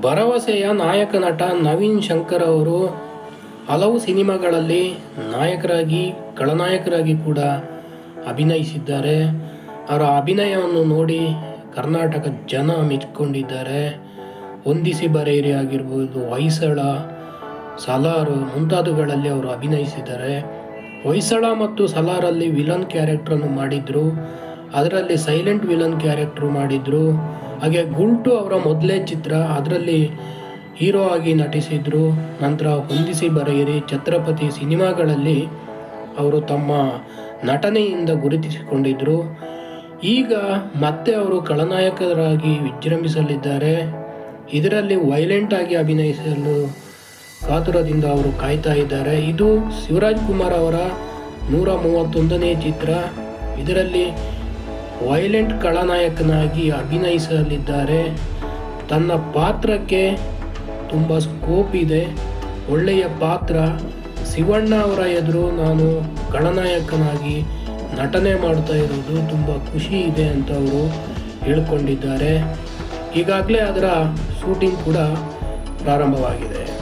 ಭರವಸೆಯ ನಾಯಕ ನಟ ನವೀನ್ ಶಂಕರ್ ಅವರು ಹಲವು ಸಿನಿಮಾಗಳಲ್ಲಿ ನಾಯಕರಾಗಿ, ಖಳನಾಯಕರಾಗಿ ಕೂಡ ಅಭಿನಯಿಸಿದ್ದಾರೆ. ಅವರ ಅಭಿನಯವನ್ನು ನೋಡಿ ಕರ್ನಾಟಕ ಜನ ಮೆಚ್ಚಿಕೊಂಡಿದ್ದಾರೆ ಹೊಂದಿಸಿ ಬರೇರಿ ಆಗಿರ್ಬೋದು, ಹೊಯ್ಸಳ, ಸಲಾರು ಮುಂತಾದವುಗಳಲ್ಲಿ ಅವರು ಅಭಿನಯಿಸಿದ್ದಾರೆ. ಹೊಯ್ಸಳ ಮತ್ತು ಸಲಾರಲ್ಲಿ ವಿಲನ್ ಕ್ಯಾರೆಕ್ಟ್ರನ್ನು ಮಾಡಿದ್ರು. ಅದರಲ್ಲಿ ಸೈಲೆಂಟ್ ವಿಲನ್ ಕ್ಯಾರೆಕ್ಟ್ರು ಮಾಡಿದ್ರು. ಹಾಗೆ ಗುಂಟು ಅವರ ಮೊದಲೇ ಚಿತ್ರ, ಅದರಲ್ಲಿ ಹೀರೋ ಆಗಿ ನಟಿಸಿದ್ರು. ನಂತರ ಹೊಂದಿಸಿ ಬರೆಯಿರಿ, ಛತ್ರಪತಿ ಸಿನಿಮಾಗಳಲ್ಲಿ ಅವರು ತಮ್ಮ ನಟನೆಯಿಂದ ಗುರುತಿಸಿಕೊಂಡಿದ್ರು. ಈಗ ಮತ್ತೆ ಅವರು ಖಳನಾಯಕರಾಗಿ ವಿಜೃಂಭಿಸಲಿದ್ದಾರೆ. ಇದರಲ್ಲಿ ವೈಲೆಂಟ್ ಆಗಿ ಅಭಿನಯಿಸಲು ಕಾತುರದಿಂದ ಅವರು ಕಾಯ್ತಾ ಇದ್ದಾರೆ. ಇದು ಶಿವರಾಜ್ ಕುಮಾರ್ ಅವರ ನೂರ ಮೂವತ್ತೊಂದನೇ ಚಿತ್ರ. ಇದರಲ್ಲಿ ವೈಲೆಂಟ್ ಖಳನಾಯಕನಾಗಿ ಅಭಿನಯಿಸಲಿದ್ದಾರೆ. ತನ್ನ ಪಾತ್ರಕ್ಕೆ ತುಂಬ ಸ್ಕೋಪ್ ಇದೆ. ಒಳ್ಳೆಯ ಪಾತ್ರ. ಶಿವಣ್ಣ ಅವರ ಎದುರು ನಾನು ಖಳನಾಯಕನಾಗಿ ನಟನೆ ಮಾಡ್ತಾ ಇರೋದು ತುಂಬ ಖುಷಿ ಇದೆ ಅಂತ ಅವರು ಹೇಳ್ಕೊಂಡಿದ್ದಾರೆ. ಈಗಾಗಲೇ ಅದರ ಶೂಟಿಂಗ್ ಕೂಡ ಪ್ರಾರಂಭವಾಗಿದೆ.